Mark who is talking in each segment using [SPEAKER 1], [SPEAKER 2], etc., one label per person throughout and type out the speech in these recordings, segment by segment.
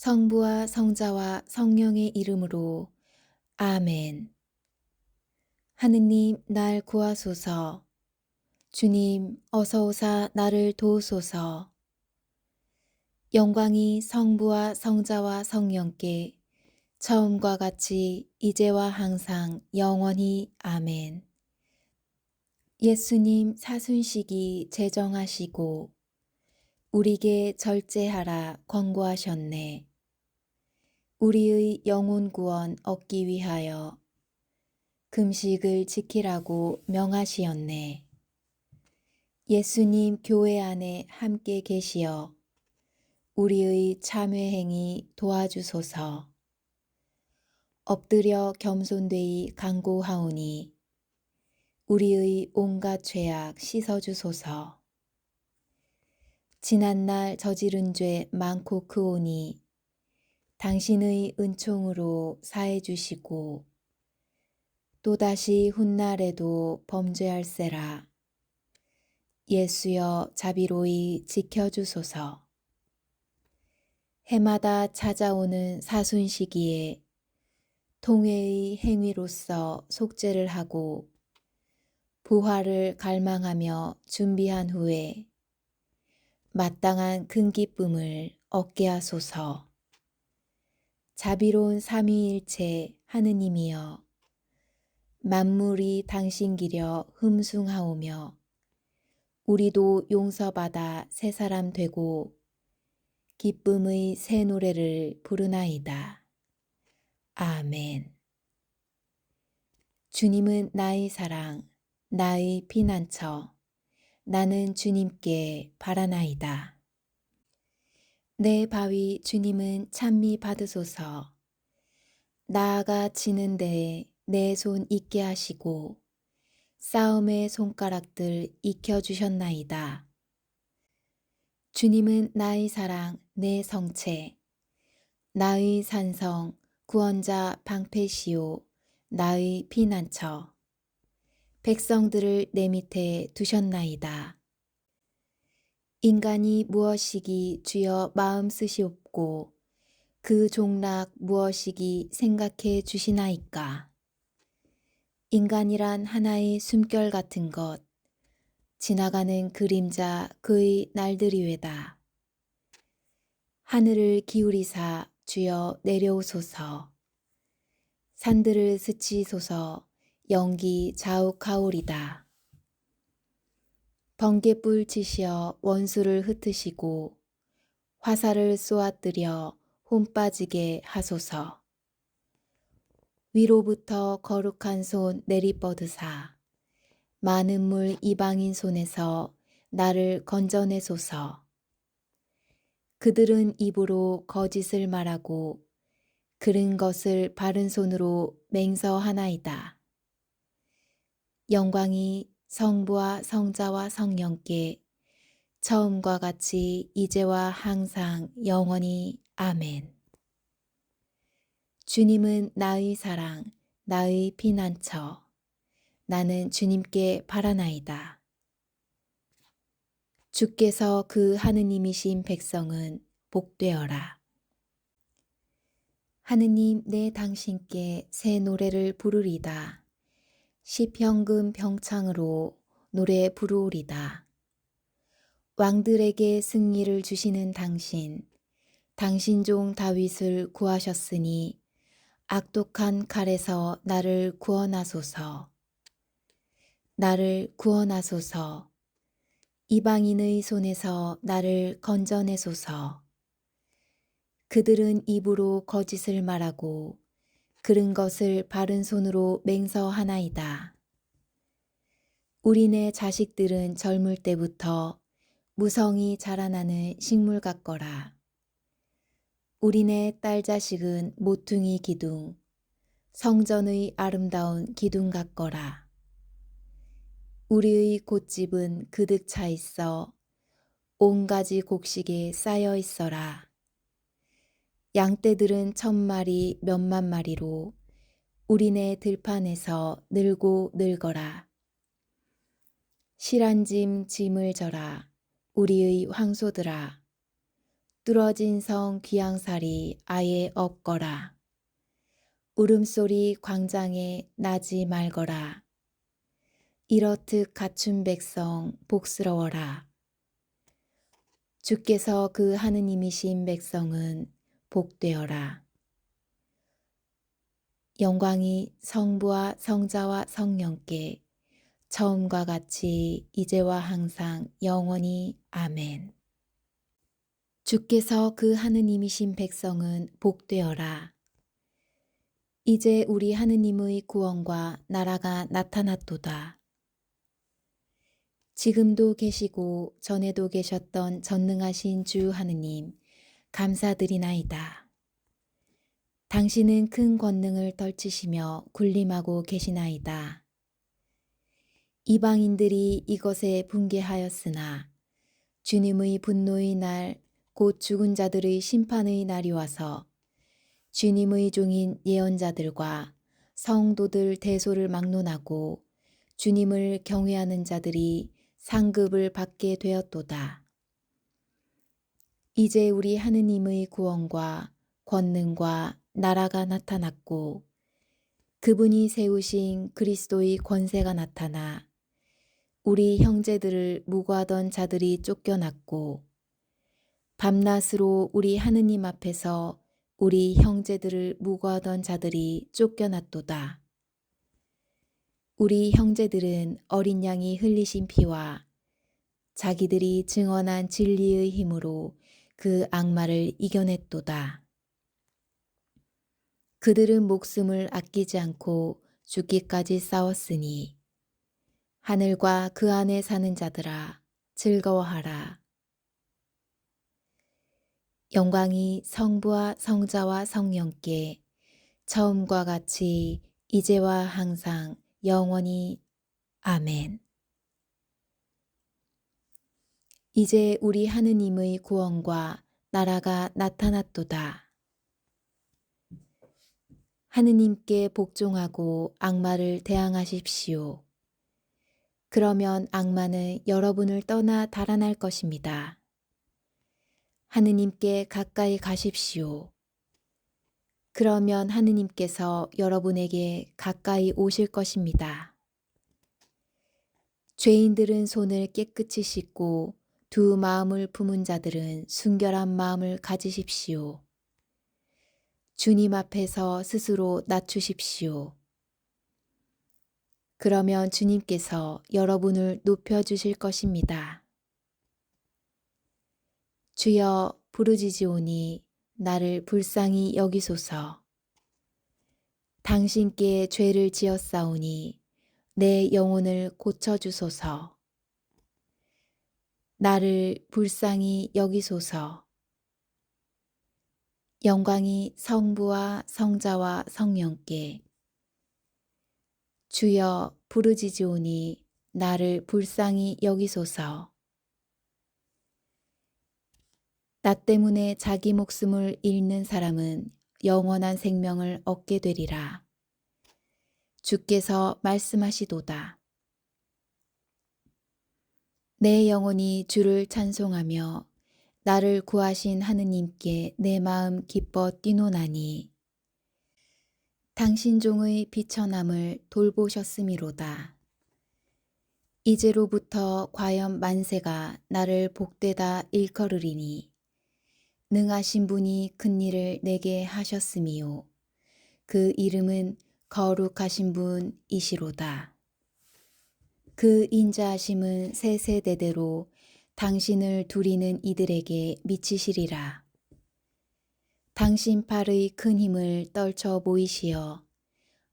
[SPEAKER 1] 성부와 성자와 성령의 이름으로 아멘. 하느님 날 구하소서. 주님 어서 오사 나를 도우소서. 영광이 성부와 성자와 성령께 처음과 같이 이제와 항상 영원히 아멘. 예수님 사순식이 제정하시고 우리에게 절제하라 권고하셨네. 우리의 영혼 구원 얻기 위하여 금식을 지키라고 명하시었네. 예수님 교회 안에 함께 계시어 우리의 참회 행위 도와주소서. 엎드려 겸손되이 간구하오니 우리의 온갖 죄악 씻어주소서. 지난날 저지른 죄 많고 크오니 당신의 은총으로 사해 주시고 또다시 훗날에도 범죄할세라. 예수여 자비로이 지켜주소서. 해마다 찾아오는 사순 시기에 통회의 행위로서 속죄를 하고 부활을 갈망하며 준비한 후에 마땅한 큰 기쁨을 얻게 하소서. 자비로운 삼위일체 하느님이여 만물이 당신 기려 흠숭하오며 우리도 용서받아 새 사람 되고 기쁨의 새 노래를 부르나이다. 아멘. 주님은 나의 사랑, 나의 피난처, 나는 주님께 바라나이다. 내 바위 주님은 찬미 받으소서. 나아가 지는 데에 내 손 있게 하시고 싸움의 손가락들 익혀 주셨나이다. 주님은 나의 사랑, 내 성체, 나의 산성, 구원자 방패시오, 나의 피난처. 백성들을 내 밑에 두셨나이다. 인간이 무엇이기 주여 마음 쓰시옵고 그 종락 무엇이기 생각해 주시나이까. 인간이란 하나의 숨결 같은 것, 지나가는 그림자 그의 날들이외다. 하늘을 기울이사 주여 내려오소서. 산들을 스치소서 연기 자욱하오리다. 번개불 치시어 원수를 흩으시고 화살을 쏘아뜨려 혼 빠지게 하소서. 위로부터 거룩한 손 내리뻗으사 많은 물 이방인 손에서 나를 건져내소서. 그들은 입으로 거짓을 말하고 그른 것을 바른 손으로 맹서하나이다. 영광이 성부와 성자와 성령께 처음과 같이 이제와 항상 영원히 아멘. 주님은 나의 사랑, 나의 피난처. 나는 주님께 바라나이다. 주께서 그 하느님이신 백성은 복되어라. 하느님 내 당신께 새 노래를 부르리다. 시평금 병창으로 노래 부르오리다. 왕들에게 승리를 주시는 당신, 당신 종 다윗을 구하셨으니 악독한 칼에서 나를 구원하소서. 나를 구원하소서. 이방인의 손에서 나를 건져내소서. 그들은 입으로 거짓을 말하고 그른 것을 바른 손으로 맹서하나이다. 우리네 자식들은 젊을 때부터 무성이 자라나는 식물 같거라. 우리네 딸 자식은 모퉁이 기둥, 성전의 아름다운 기둥 같거라. 우리의 꽃집은 그득 차 있어 온 가지 곡식에 쌓여 있어라. 양떼들은 천 마리 몇만 마리로 우리네 들판에서 늘고 늘거라. 실한 짐 짐을 져라 우리의 황소들아 뚫어진 성 귀양살이 아예 없거라. 울음소리 광장에 나지 말거라. 이렇듯 갖춘 백성 복스러워라. 주께서 그 하느님이신 백성은 복되어라. 영광이 성부와 성자와 성령께 처음과 같이 이제와 항상 영원히 아멘. 주께서 그 하느님이신 백성은 복되어라. 이제 우리 하느님의 구원과 나라가 나타났도다. 지금도 계시고 전에도 계셨던 전능하신 주 하느님, 감사드리나이다. 당신은 큰 권능을 떨치시며 군림하고 계시나이다. 이방인들이 이것에 붕괴하였으나 주님의 분노의 날, 곧 죽은 자들의 심판의 날이 와서 주님의 종인 예언자들과 성도들 대소를 막론하고 주님을 경외하는 자들이 상급을 받게 되었도다. 이제 우리 하느님의 구원과 권능과 나라가 나타났고 그분이 세우신 그리스도의 권세가 나타나 우리 형제들을 무고하던 자들이 쫓겨났고 밤낮으로 우리 하느님 앞에서 우리 형제들을 무고하던 자들이 쫓겨났도다. 우리 형제들은 어린 양이 흘리신 피와 자기들이 증언한 진리의 힘으로 그 악마를 이겨냈도다. 그들은 목숨을 아끼지 않고 죽기까지 싸웠으니 하늘과 그 안에 사는 자들아 즐거워하라. 영광이 성부와 성자와 성령께 처음과 같이 이제와 항상 영원히 아멘. 이제 우리 하느님의 구원과 나라가 나타났도다. 하느님께 복종하고 악마를 대항하십시오. 그러면 악마는 여러분을 떠나 달아날 것입니다. 하느님께 가까이 가십시오. 그러면 하느님께서 여러분에게 가까이 오실 것입니다. 죄인들은 손을 깨끗이 씻고 두 마음을 품은 자들은 순결한 마음을 가지십시오. 주님 앞에서 스스로 낮추십시오. 그러면 주님께서 여러분을 높여주실 것입니다. 주여 부르짖으오니 나를 불쌍히 여기소서. 당신께 죄를 지었사오니 내 영혼을 고쳐주소서. 나를 불쌍히 여기소서. 영광이 성부와 성자와 성령께 주여 부르짖으오니 나를 불쌍히 여기소서. 나 때문에 자기 목숨을 잃는 사람은 영원한 생명을 얻게 되리라. 주께서 말씀하시도다. 내 영혼이 주를 찬송하며 나를 구하신 하느님께 내 마음 기뻐 뛰노나니 당신 종의 비천함을 돌보셨음이로다. 이제로부터 과연 만세가 나를 복되다 일컬으리니 능하신 분이 큰 일을 내게 하셨음이요 그 이름은 거룩하신 분이시로다. 그 인자하심은 세 세대대로 당신을 두리는 이들에게 미치시리라. 당신 팔의 큰 힘을 떨쳐 보이시어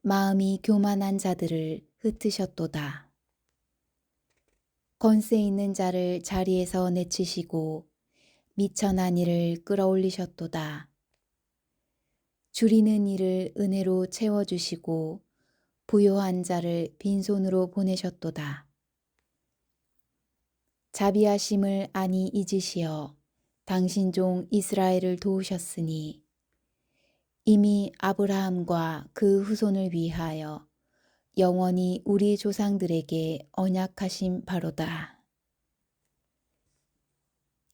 [SPEAKER 1] 마음이 교만한 자들을 흩으셨도다. 권세 있는 자를 자리에서 내치시고 미천한 이를 끌어올리셨도다. 줄이는 이를 은혜로 채워주시고 부요한 자를 빈손으로 보내셨도다. 자비하심을 아니 잊으시어 당신 종 이스라엘을 도우셨으니 이미 아브라함과 그 후손을 위하여 영원히 우리 조상들에게 언약하신 바로다.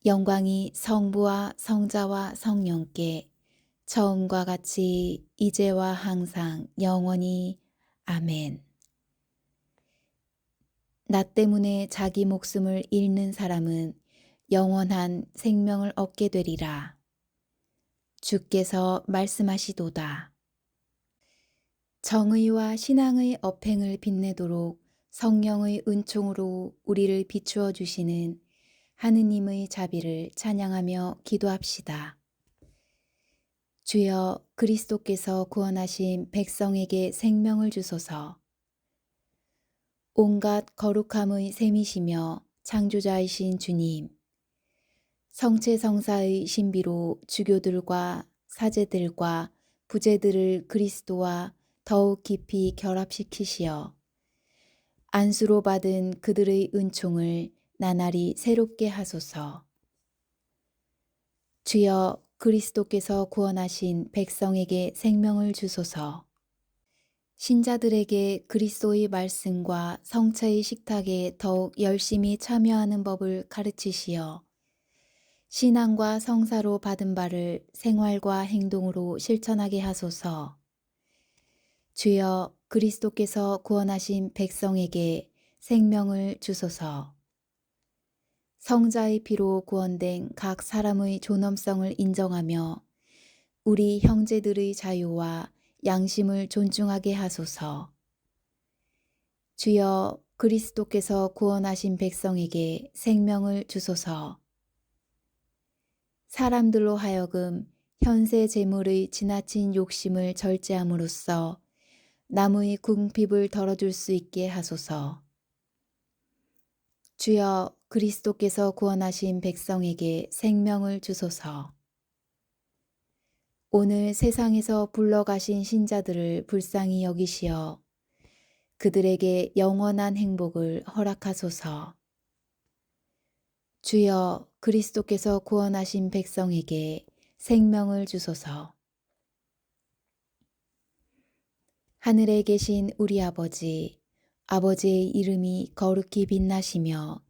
[SPEAKER 1] 영광이 성부와 성자와 성령께 처음과 같이 이제와 항상 영원히 아멘. 나 때문에 자기 목숨을 잃는 사람은 영원한 생명을 얻게 되리라. 주께서 말씀하시도다. 정의와 신앙의 업행을 빛내도록 성령의 은총으로 우리를 비추어 주시는 하느님의 자비를 찬양하며 기도합시다. 주여 그리스도께서 구원하신 백성에게 생명을 주소서. 온갖 거룩함의 셈이시며 창조자이신 주님. 성체성사의 신비로 주교들과 사제들과 부제들을 그리스도와 더욱 깊이 결합시키시어 안수로 받은 그들의 은총을 나날이 새롭게 하소서. 주여 그리스도께서 구원하신 백성에게 생명을 주소서. 신자들에게 그리스도의 말씀과 성체의 식탁에 더욱 열심히 참여하는 법을 가르치시어 신앙과 성사로 받은 바를 생활과 행동으로 실천하게 하소서. 주여 그리스도께서 구원하신 백성에게 생명을 주소서. 성자의 피로 구원된 각 사람의 존엄성을 인정하며 우리 형제들의 자유와 양심을 존중하게 하소서. 주여 그리스도께서 구원하신 백성에게 생명을 주소서. 사람들로 하여금 현세 재물의 지나친 욕심을 절제함으로써 남의 궁핍을 덜어줄 수 있게 하소서. 주여 그리스도께서 구원하신 백성에게 생명을 주소서. 오늘 세상에서 불러가신 신자들을 불쌍히 여기시어 그들에게 영원한 행복을 허락하소서. 주여 그리스도께서 구원하신 백성에게 생명을 주소서. 하늘에 계신 우리 아버지, 아버지의 이름이 거룩히 빛나시며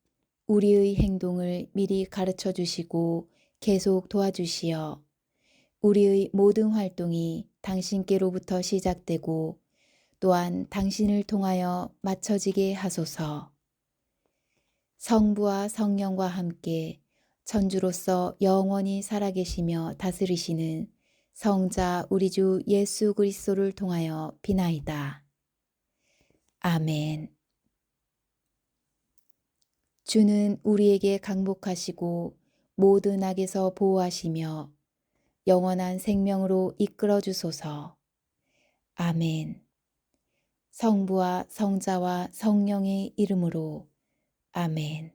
[SPEAKER 1] 우리의 행동을 미리 가르쳐 주시고 계속 도와주시어 우리의 모든 활동이 당신께로부터 시작되고 또한 당신을 통하여 맞춰지게 하소서. 성부와 성령과 함께 천주로서 영원히 살아계시며 다스리시는 성자 우리 주 예수 그리스도를 통하여 비나이다. 아멘. 주는 우리에게 강복하시고 모든 악에서 보호하시며 영원한 생명으로 이끌어 주소서. 아멘. 성부와 성자와 성령의 이름으로 아멘.